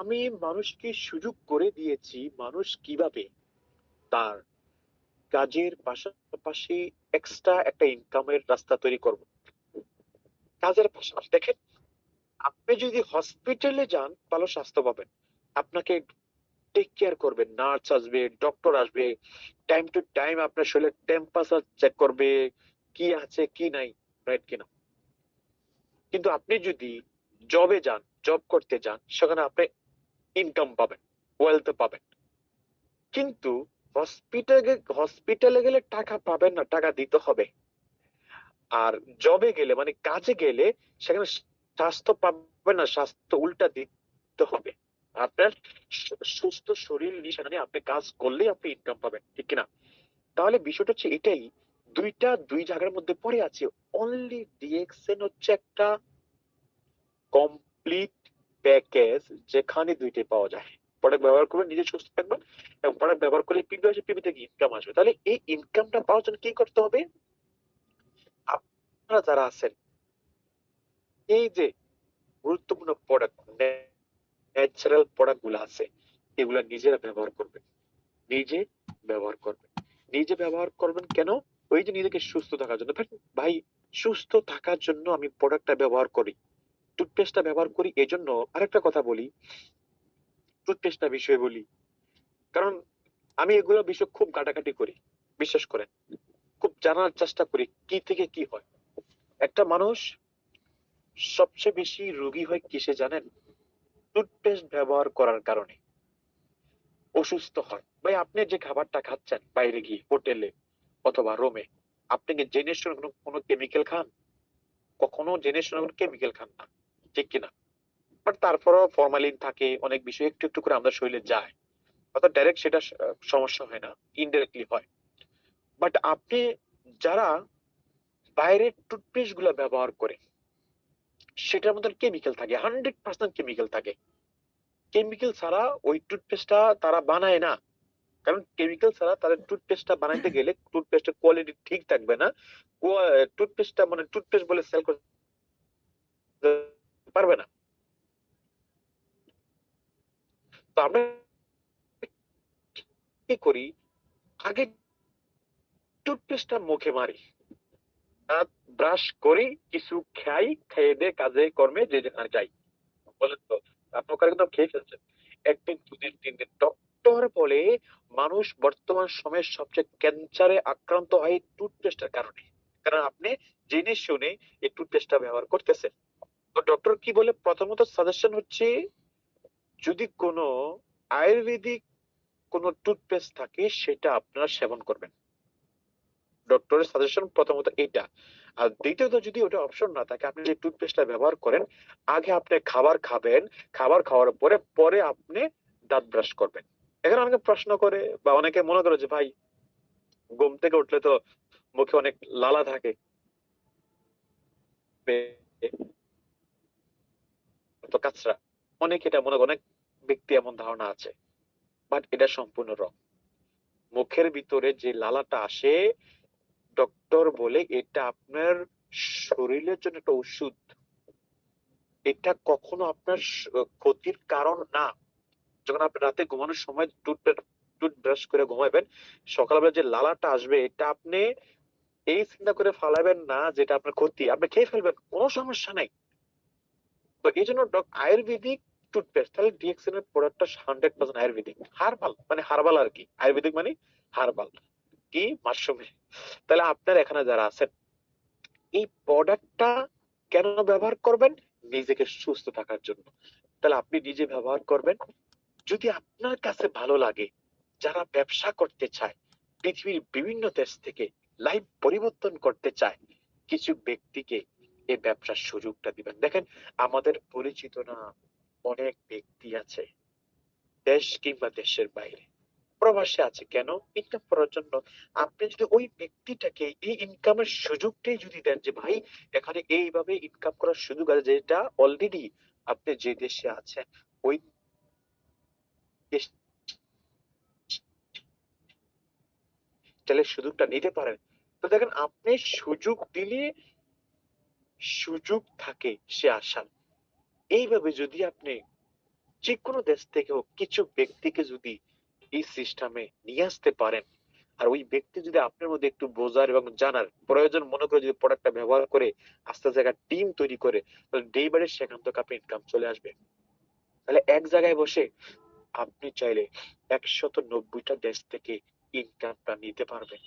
আমি মানুষকে সুযোগ করে দিয়েছি মানুষ কীভাবে তার কাজের পাশাপাশি এক্সট্রা একটা ইনকামের রাস্তা তৈরি করব। কাজের পাশাপাশি দেখেন, আপনি যদি হসপিটালে যান, ভালো স্বাস্থ্য পাবেন। আপনাকে টেক কেয়ার করবে নার্স আসবে ডক্টর আসবে টাইম টু টাইম আপনার শরীরের টেম্পারেচার চেক করবে, কি আছে, কি নাই রাইট কিনা। কিন্তু আপনি যদি জবে যান জব করতে যান, সেখানে আপনি ইনকাম পাবেন ওয়েলথ পাবেন। কিন্তু হসপিটালে হসপিটালে গেলে টাকা পাবেন না, টাকা দিতে হবে। আর জবে গেলে মানে কাজে গেলে সেখানে স্বাস্থ্য পাবেন না, স্বাস্থ্য উল্টা দিতে হবে। আপনার সুস্থ শরীর নিয়ে সেখানে আপনি কাজ করলেই আপনি ইনকাম পাবেন, ঠিক কিনা? তাহলে বিষয়টা হচ্ছে এটাই, দুইটা, দুই জায়গার মধ্যে পড়ে আছে। অনলি ডিএক্সএন হচ্ছে একটা কমপ্লিট প্যাকেজ যেখানে দুইটাই পাওয়া যায়। প্রোডাক্ট ব্যবহার করবেন, নিজে সুস্থ থাকবেন এবং প্রোডাক্ট ব্যবহার করলে পিবি আসে পিবি থেকে ইনকাম আসবে। তাহলে এই ইনকামটা পাওয়ার জন্য কি করতে হবে? আপনারা যারা আছেন, এই যে গুরুত্বপূর্ণ প্রোডাক্ট ন্যাচারাল প্রোডাক্টগুলো আছে, এগুলা নিজেরা ব্যবহার করবেন। নিজে ব্যবহার করবেন। নিজে ব্যবহার করবেন কেন? ওই যে নিজেকে সুস্থ থাকার জন্য। ভাই, সুস্থ থাকার জন্য আমি প্রোডাক্টটা ব্যবহার করি। টুথপেস্টটা ব্যবহার করি, এজন্য আরেকটা কথা বলি। টুথপেস্টটা বিষয়ে বলি। কারণ আমি এগুলো বিষয় খুব ঘাটাঘাটি করি, বিশ্বাস করেন। খুব জানার চেষ্টা করি, কি থেকে কি হয়। একটা মানুষ সবচেয়ে বেশি রোগী হয় কিসে জানেন? টুথপেস্ট ব্যবহার করার কারণে। অসুস্থ হয়। ভাই, আপনি যে খাবারটা খাচ্ছেন বাইরে গিয়ে, হোটেলে অথবা রোমে আপনি কি জেনে শুনে কোনো- কোনো কেমিক্যাল খান? কখনো জেনে শুনে কোনো কেমিক্যাল খান না। ঠিক কিনা? বাট তারপরেও ফরমালিন থাকে, অনেক বিষয়, একটু একটু করে আমাদের শরীরে যায়। অর্থাৎ ডাইরেক্ট সেটা সমস্যা হয় না ইনডাইরেক্টলি হয়। বাট আপনি যারা বাইরের টুথপেস্টগুলো ব্যবহার করে, সেটার মধ্যে কেমিক্যাল থাকে হান্ড্রেড পার্সেন্ট কেমিক্যাল থাকে। কেমিক্যাল ছাড়া ওই টুথপেস্টটা তারা বানায় না। কারণ কেমিক্যাল ছাড়া তাদের টুথপেস্টটা বানাইতে গেলে টুথপেস্টের কোয়ালিটি ঠিক থাকবে না। টুথপেস্টটা মানে টুথপেস্ট বলে সেল করতে পারবে না। তো আমরা কি করি? আগে টুথপেস্টটা মুখে মারি। দাঁত ব্রাশ করি, কিছু খাই, খেয়ে দিয়ে কাজে, কর্মে যে যেখানে যাই। বলেন তো আপনার কিন্তু খেয়ে ফেলছেন। একদিন, দুদিন তিন দিন ডক্টর বলে মানুষ বর্তমান সময়ে সবচেয়ে ক্যান্সারে আক্রান্ত হয় টুথপেস্টের কারণে। কারণ আপনি জেনে শুনে এই টুথপেস্টটা ব্যবহার করতেছেন। ডক্টর কি বলে? প্রথমত সাজেশন হচ্ছে, যদি কোনো আয়ুর্বেদিক কোনো টুথপেস্ট থাকে, সেটা আপনারা সেবন করবেন। ডক্টরের সাজেশন প্রথমত এটা। আর দ্বিতীয়ত, যদি ওটা অপশন না থাকে, আপনি যে টুথপেস্টটা ব্যবহার করেন, আগে আপনি খাবার খাবেন, খাবার খাওয়ার পরে পরে আপনি দাঁত ব্রাশ করবেন। এখানে অনেকে প্রশ্ন করে, বা অনেকে মনে করে যে, ভাই, ঘুম থেকে উঠলে তো মুখে অনেক লালা থাকে। তো কাঁচরা অনেকে এটা মনে অনেক ব্যক্তি এমন ধারণা আছে বাট এটা সম্পূর্ণ রং মুখের ভিতরে যে লালাটা আসে ডক্টর বলে এটা আপনার শরীরের জন্য একটা ওষুধ। এটা কখনো আপনার ক্ষতির কারণ না। যখন আপনি রাতে ঘুমানোর সময় টুথব্রাশ করে ঘুমাবেন সকালবেলা যে লালাটা আসবে, এটা আপনি এই চিন্তা করে ফালাবেন না যেটা আপনার ক্ষতি। আপনি খেয়ে ফেলবেন, কোনো সমস্যা নাই। তো এই জন্য আয়ুর্বেদিক টুথপেস্ট তাহলে ডিএক্সএন এর প্রোডাক্টটা হান্ড্রেড পার্সেন্ট আয়ুর্বেদিক। হারবাল মানে হারবাল আর কি। আয়ুর্বেদিক মানে হারবাল। কি? মাশরুমে। তাহলে আপনার এখানে যারা আছেন, এই প্রোডাক্টটা কেন ব্যবহার করবেন? নিজেকে সুস্থ থাকার জন্য। তাহলে আপনি নিজে ব্যবহার করবেন। যদি আপনার কাছে ভালো লাগে, যারা ব্যবসা করতে চায়, পৃথিবীর বিভিন্ন দেশ থেকে লাইফ পরিবর্তন করতে চায়, কিছু ব্যক্তিকে এই ব্যবসার সুযোগটা দিবেন। দেখেন, আমাদের পরিচিত না অনেক ব্যক্তি আছে, দেশ কিংবা দেশের বাইরে। প্রবাসে আছে কেন? ইনকাম করার জন্য। আপনি যদি ওই ব্যক্তিটাকে এই ইনকামের সুযোগটাই যদি দেন যে, ভাই, এখানে এইভাবে ইনকাম করার সুযোগ আছে যেটা অলরেডি আপনি যে দেশে আছেন, ওই তাহলে সুযোগটা নিতে পারেন। তো দেখেন, আপনি সুযোগ দিলে সুযোগ থাকে, সে আসার। এইভাবে যদি আপনি যে কোনো দেশ থেকে হোক, কিছু ব্যক্তিকে যদি এই সিস্টেমে নিয়ে আসতে পারেন, আর ওই ব্যক্তি যদি আপনার মধ্যে একটু বোঝার এবং জানার প্রয়োজন, মনে করে যদি প্রোডাক্টটা ব্যবহার করে, আস্তে আস্তে একটা টিম তৈরি করে, তাহলে ডে বাই ডে সেখান থেকে আপনার ইনকাম চলে আসবে। তাহলে এক জায়গায় বসে আপনি চাইলে একশত নব্বইটা দেশ থেকে ইনকামটা নিতে পারবেন।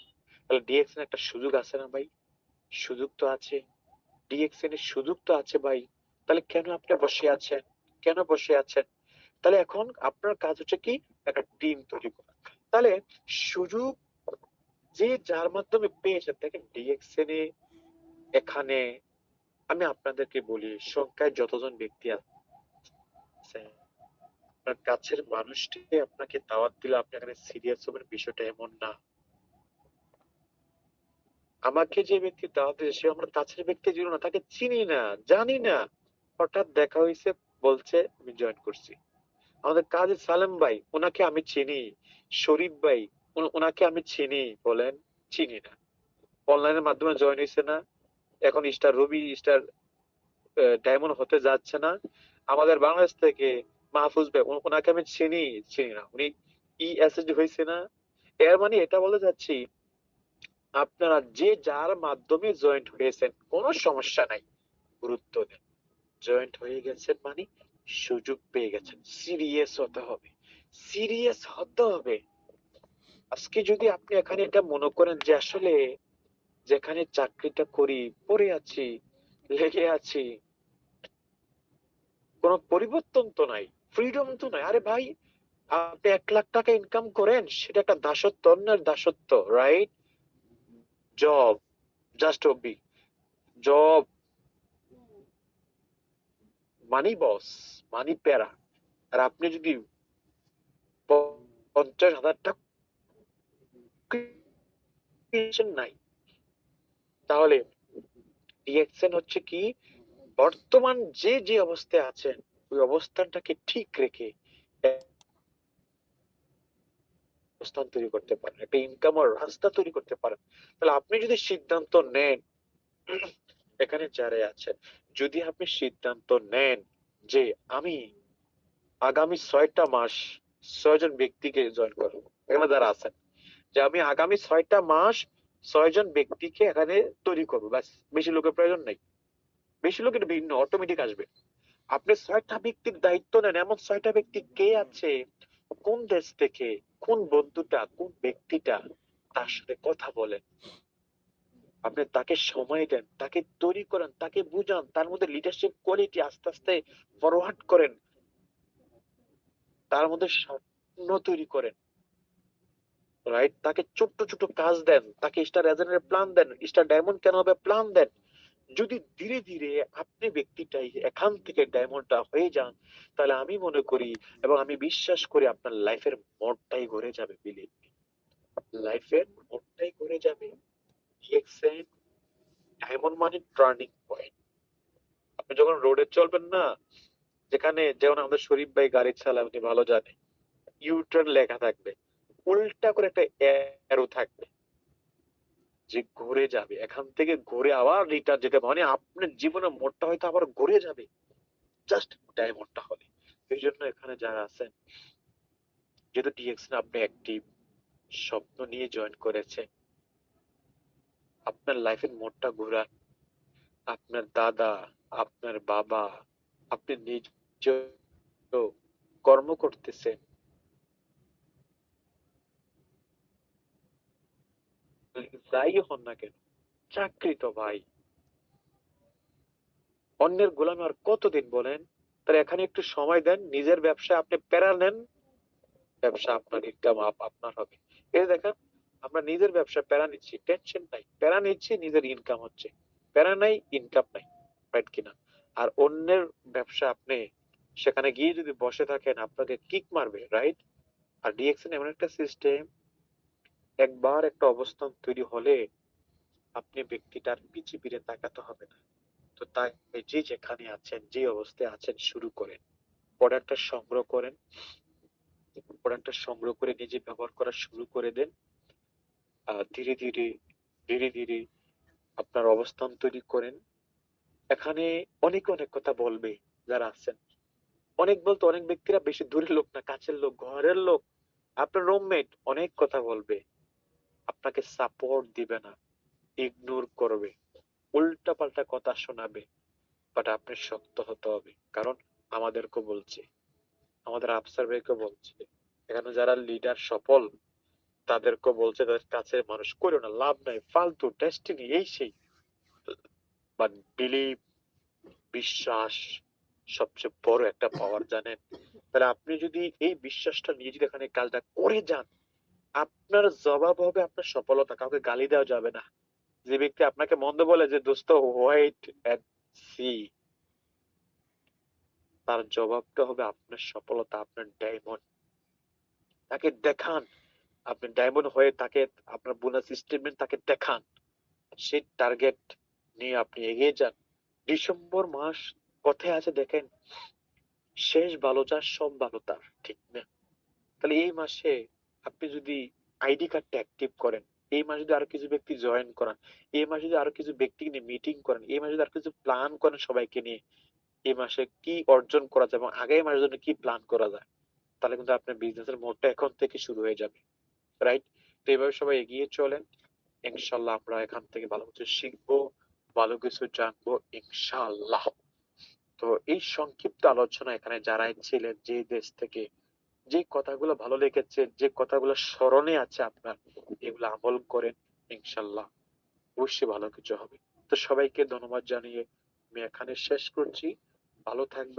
তাহলে ডিএক্সএন একটা সুযোগ আছে না ভাই? সুযোগ তো আছে। ডিএক্সএন এর সুযোগ তো আছে ভাই। তাহলে কেন আপনি বসে আছেন? কেন বসে আছেন? তাহলে এখন আপনার কাজ হচ্ছে কি? একটা টিম তৈরি করা। তাহলে সুযোগ যে যার মাধ্যমে পেয়েছেন, দেখেন ডিএক্সএন এ এখানে আমি আপনাদেরকে বলি, সংখ্যায় যতজন ব্যক্তি আছে, আপনার কাছের মানুষটি আপনাকে দাওয়াত দিলে, আপনি এখানে সিরিয়াস হবেন, বিষয়টা এমন না। আমাকে যে ব্যক্তি দাওয়াত দিয়েছে, সে আমার কাছের ব্যক্তি ছিল না, তাকে চিনি না, জানি না। হঠাৎ দেখা হয়েছে বলছে, আমি জয়েন করছি। আমাদের কাজী সালেম ভাই, ওনাকে আমি চিনি। শরীফ ভাই ওনাকে আমি চিনি। বলেন, চিনি না। অনলাইনের মাধ্যমে জয়েন হয়েছে না। এখন স্টার রবি স্টার ডায়মন্ড হতে যাচ্ছে না। আমাদের বাংলাদেশ থেকে মাহফুজ ভাই ওনাকে আমি চিনি চিনি না। উনি ই এসএসডি হয়েছে না। এর মানে এটা বলতে চাচ্ছি আপনারা যে যার মাধ্যমে জয়েন্ট হয়েছেন, কোনো সমস্যা নাই। গুরুত্ব দেন। জয়েন্ট হয়ে গেছেন মানে সুযোগ পেয়ে গেছেন। সিরিয়াস হতে হবে। সিরিয়াস হতে হবে। আজকে যদি আপনি এখানে এটা মনে করেন যে আসলে যেখানে চাকরিটা করি, পড়ে আছি, লেগে আছি, কোনো পরিবর্তন তো নাই ফ্রিডম তো নাই। আরে ভাই, আপনি এক লাখ টাকা ইনকাম করেন, সেটা একটা দাসত্ব, অন্যের দাসত্ব রাইট জব জাস্ট অবি জব মানি বস মানি প্যারা আর আপনি যদি পঞ্চাশ হাজার টাকা নাই, তাহলে রিয়াকশন হচ্ছে কি? বর্তমান যে যে অবস্থায় আছেন, ওই অবস্থানটাকে ঠিক রেখে অবস্থান তৈরি করতে পারেন, একটা ইনকামের রাস্তা তৈরি করতে পারেন। তাহলে আপনি যদি সিদ্ধান্ত নেন, এখানে যারা আছেন, যদি আপনি সিদ্ধান্ত নেন যে আমি আগামী ছয়টা মাস ছয়জন ব্যক্তিকে জয়েন করব, এখানে যারা আছেন, যে আমি আগামী ছয়টা মাস ছয়জন ব্যক্তিকে এখানে তৈরি করব, ব্যাস, বেশি লোকের প্রয়োজন নেই। বেশি লোকের ভিন্ন অটোমেটিক আসবে। আপনি ছয়টা ব্যক্তির দায়িত্ব নেন, এমন ছয়টা ব্যক্তি কে আছে, কোন দেশ থেকে কোন বন্ধুটা, কোন ব্যক্তিটা তার সাথে কথা বলেন আপনি তাকে সময় দেন, তাকে তৈরি করেন, তাকে বুঝান, তার মধ্যে লিডারশিপ কোয়ালিটি আস্তে আস্তে ফরওয়ার্ড করেন। তার মধ্যে স্বপ্ন তৈরি করেন। রাইট তাকে ছোট্ট ছোট কাজ দেন, তাকে স্টার এজেন্টের প্ল্যান দেন স্টার ডায়মন্ড কেন হবে প্ল্যান দেন। যদি ধীরে ধীরে আপনি ব্যক্তিটাই এখান থেকে ডায়মন্ডটা হয়ে যান, তাহলে আমি মনে করি এবং আমি বিশ্বাস করি আপনার লাইফের মোড়টাই ঘুরে যাবে বিলিভ লাইফের মোড়টাই ঘুরে যাবে ডায়মন্ড মানে টার্নিং পয়েন্ট আপনি যখন রোডে চলবেন না, যেখানে যেমন আমাদের শরীফ ভাই গাড়ি চালায় আপনি ভালো জানে ইউটার্ন লেখা থাকবে, উল্টা করে একটা অ্যারো থাকবে। যে ঘুরে যাবে, এখান থেকে ঘুরে আবার রিটার্ন যেতে মানে আপনার জীবনের মোড়টা হয়তো আবার ঘুরে যাবে। জাস্ট ডায়মন্ডটা হলে এই জন্য এখানে যারা আছেন যেহেতু ডিএক্সএন আপনি অ্যাক্টিভ স্বপ্ন নিয়ে জয়েন করেছেন, আপনার লাইফের মোড়টা ঘোরান। আপনার দাদা, আপনার বাবা, আপনি নিজ কর্ম করতেছেন। যাই হন না কেন, চাকরি তো ভাই। অন্যের গোলামি আর কতদিন বলেন? তাহলে এখানে একটু সময় দেন, নিজের ব্যবসা আপনি প্যারা নেন, ব্যবসা আপনার ইনকাম আপনার হবে। এই দেখেন, আমরা নিজের ব্যবসা প্যারা নিচ্ছি টেনশন নাই। প্যারা নিচ্ছি, নিজের ইনকাম হচ্ছে। প্যারা নাই ইনকাম নাই রাইট কিনা? আর অন্যের ব্যবসা আপনি সেখানে গিয়ে যদি বসে থাকেন, আপনাকে কিক মারবে রাইট আর ডিএক্সএন এমন একটা সিস্টেম একবার একটা অবস্থান তৈরি হলে আপনি ব্যক্তিটার পিছে ফিরে তাকাতে হবে না। তো তাই যে যেখানে আছেন, যে অবস্থায় আছেন, শুরু করেন। প্রোডাক্টটা সংগ্রহ করেন। প্রোডাক্টটা সংগ্রহ করে নিজে ব্যবহার করা শুরু করে দেন। ধীরে ধীরে ধীরে ধীরে আপনার অবস্থান তৈরি করেন। এখানে অনেক অনেক কথা বলবে যারা আছেন। অনেক বলতে অনেক ব্যক্তিরা বেশি দূরের লোক না, কাছের লোক, ঘরের লোক। আপনার রুমমেট অনেক কথা বলবে। আপনাকে সাপোর্ট দিবে না ইগনোর করবে উল্টা পাল্টা কথা শোনাবে বাট আপনি শক্ত হতে হবে, কারণ আমাদেরকে বলছে, আমাদের আফসার ভাইকে বলছে, এখানে যারা লিডার সফল তাদেরকে বলছে, তাদের কাছের মানুষ করো না, লাভ নাই, ফালতু ডেস্টিনি এই সেই বাট বিলিভ বিশ্বাস, সবচেয়ে বড় একটা পাওয়ার জানেন? তাহলে আপনি যদি এই বিশ্বাসটা নিয়ে যদি এখানে কাজটা করে যান আপনার জবাব হবে আপনার সফলতা, কাউকে গালি দেওয়া যাবে না। যে ব্যক্তি আপনাকে মন্দ বলে যে, দোস্ত হোয়াইট এন্ড সি তার জবাবটা হবে আপনার সফলতা, আপনার ডায়মন্ড তাকে দেখান। আপনি ডায়মন্ড হয়ে তাকে, আপনার বোনাস স্টেটমেন্ট তাকে দেখান। সেই টার্গেট নিয়ে আপনি এগিয়ে যান। ডিসেম্বর মাস কথায় আছে, দেখেন। শেষ ভালো যার সব ভালো তার, ঠিক না? তাহলে এই মাসে আপনি যদি আইডি কার্ডটা অ্যাক্টিভ করেন, এই মাসে যদি আরও কিছু ব্যক্তি জয়েন করান, এই মাসে যদি আরও কিছু ব্যক্তি নিয়ে মিটিং করেন, এই মাসে যদি আরও কিছু প্ল্যান করেন সবাইকে নিয়ে, এই মাসে কি অর্জন করা যায় এবং আগামী মাসের জন্য কি প্ল্যান করা যায়, তাহলে কিন্তু আপনার বিজনেসের মোডটা এখন থেকে শুরু হয়ে যাবে রাইট তো এইভাবে সবাই এগিয়ে চলেন ইনশাল্লাহ আমরা এখান থেকে ভালো কিছু শিখব, ভালো কিছু জানব, ইনশাআল্লাহ। তো এই সংক্ষিপ্ত আলোচনা এখানে যারাই ছিলেন যে দেশ থেকে যে কথাগুলো ভালো লেগেছে, যে কথাগুলো স্মরণে আছে আপনার, এগুলো আমল করেন, ইনশাল্লাহ। অবশ্যই ভালো কিছু হবে। তো সবাইকে ধন্যবাদ জানিয়ে আমি এখানে শেষ করছি। ভালো থাকবেন।